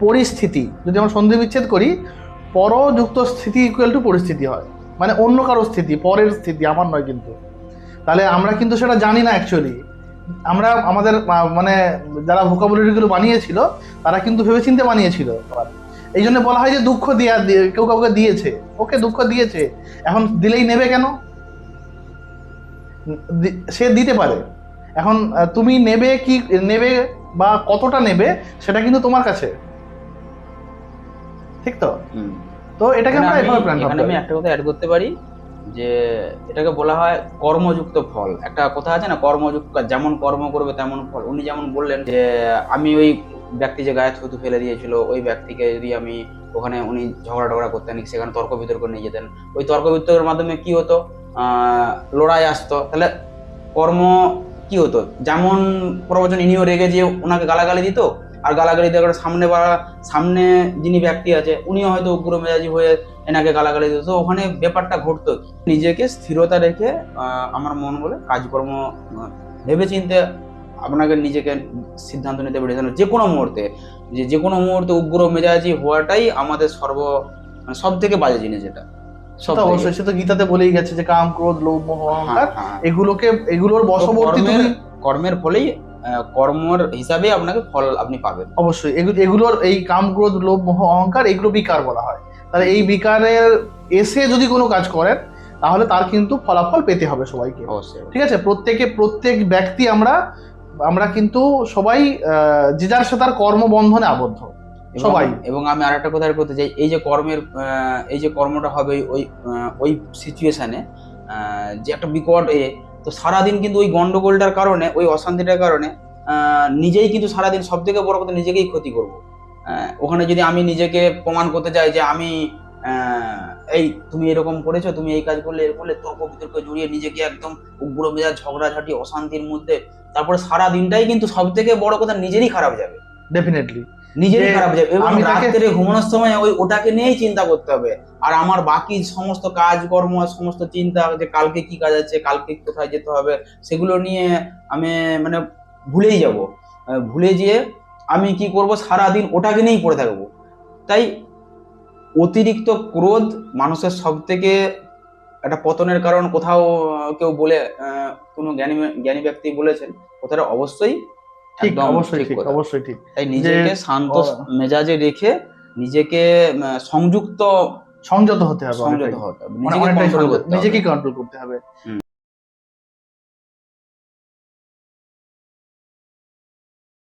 পরিস্থিতি, যদি আমরা সন্ধি বিচ্ছেদ করি, পরযুক্ত স্থিতি ইকুয়াল টু পরিস্থিতি হয়। মানে অন্য কারও স্থিতি, পরের স্থিতি, আমার নয় কিন্তু। তাহলে আমরা কিন্তু সেটা জানি না অ্যাকচুয়ালি আমরা আমাদের মানে যারা ভোকাবুলারিগুলো বানিয়েছিল, তারা কিন্তু ভেবেচিন্তে বানিয়েছিল। এই জন্য বলা হয় যে দুঃখ দিয়ে- কেউ কাউকে দিয়েছে। ওকে দুঃখ দিয়েছে। এখন দিলেই নেবে কেন? সে দিতে পারে। এখন তুমি নেবে কি, নেবে বা কতটা নেবে, সেটা কিন্তু তোমার কাছে। ঠিক তো? তো এটাকে আমরা এভাবে প্ল্যান এখানে আমি একটা কথা অ্যাড করতে পারি যে এটাকে বলা হয় কর্মযুক্ত ফল। একটা কথা আছে না কর্মযুক্ত যেমন কর্ম করবে তেমন ফল। উনি যেমন বললেন যে আমি ওই ব্যক্তি যে গায়ে থুতু ফেলে দিয়েছিল ওই ব্যক্তিকে যদি আমি ওখানে উনি ঝগড়া টগড়া করতেন সেখানে তর্ক বিতর্ক নিয়ে যেতেন। ওই তর্ক বিতর্কের মাধ্যমে কি হতো? আহ, লড়াই আসতো। তাহলে কর্ম কি হতো? যেমন প্রবচন ইনিও রেগে যে ওনাকে গালাগালি দিত আর গালাগালি দেওয়ার সামনে বা সামনে যিনি ব্যক্তি আছে উনিও হয়তো উগ্র মেজাজি হয়ে এনাকে গালাগালি দিত। তো ওখানে ব্যাপারটা ঘটতো। নিজেকে স্থিরতা রেখে আমার মন বলে কাজকর্ম ভেবে চিনতে আপনাকে নিজেকে সিদ্ধান্ত নিতে পেরেছেন যে কোনো মুহূর্তে যে যে কোনো মুহূর্তে উগ্র মেজাজি হওয়াটাই আমাদের সর্ব সব থেকে বাজে জিনিস এটা। অবশ্যই সে তো গীতাতে বলেই গেছে যে কাম ক্রোধ লোভ মোহ অহংকার এগুলোকে এগুলোর বশবর্তী কর্মের ফলেই কর্মর হিসাবে আপনাকে ফল আপনি পাবেন। অবশ্যই। এগুলোর এই কাম ক্রোধ লোভ মোহ অহংকার এগুলো বিকার বলা হয়। তাহলে এই বিকারের এসে যদি কোনো কাজ করেন তাহলে তার কিন্তু ফলাফল পেতে হবে সবাইকে। অবশ্যই। ঠিক আছে? প্রত্যেকে প্রত্যেক ব্যক্তি আমরা আমরা কিন্তু সবাই যে যার সাথে তার কর্মবন্ধনে আবদ্ধ। সবাই। এবং আমি আর একটা কথা করতে চাই এই যে কর্মের এই যে কর্মটা হবে ওই- ওই সিচুয়েশনে যে একটা বিকট এ তো সারাদিন কিন্তু ওই গন্ডগোলটার কারণে, ওই অশান্তিটার কারণে নিজেই কিন্তু সারাদিন সব থেকে বড় কথা নিজেকেই ক্ষতি করব। ওখানে যদি আমি নিজেকে প্রমাণ করতে চাই যে আমি এই তুমি এরকম করেছ, তুমি এই কাজ করলে, এর করলে তর্ক বিতর্ক জড়িয়ে নিজেকে একদম উগ্র মেজাজ, ঝগড়াঝাটি, অশান্তির মধ্যে, তারপরে সারা দিনটাই কিন্তু সব থেকে বড় কথা নিজেরই খারাপ যাবে। ডেফিনেটলি নিজেরই খারাপ যাবে। এবং রাত্রে ঘুমানোর সময় ওই ওটাকে নিয়েই চিন্তা করতে হবে। আর আমার বাকি সমস্ত কাজকর্ম সমস্ত চিন্তা যে কালকে কি কাজ আছে কালকে কোথায় যেতে হবে সেগুলো নিয়ে আমি মানে ভুলেই যাব। ভুলে গিয়ে আমি কি করব? সারা দিন ওটাকে নিয়েই পড়ে থাকব। তাই অতিরিক্ত ক্রোধ মানুষের সব থেকে একটা পতনের কারণ। কোথাও কেউ বলে কোনো জ্ঞানী জ্ঞানী ব্যক্তি বলেছেন কথাটা অবশ্যই ঠিক অবশ্যই ঠিক অবশ্যই ঠিক। তাই নিজেকে শান্ত মেজাজে রেখে নিজেকে সংযুক্ত সংযত হতে হবে সংযত হতে হবে। মানে নিজেকে কন্ট্রোল করতে হবে।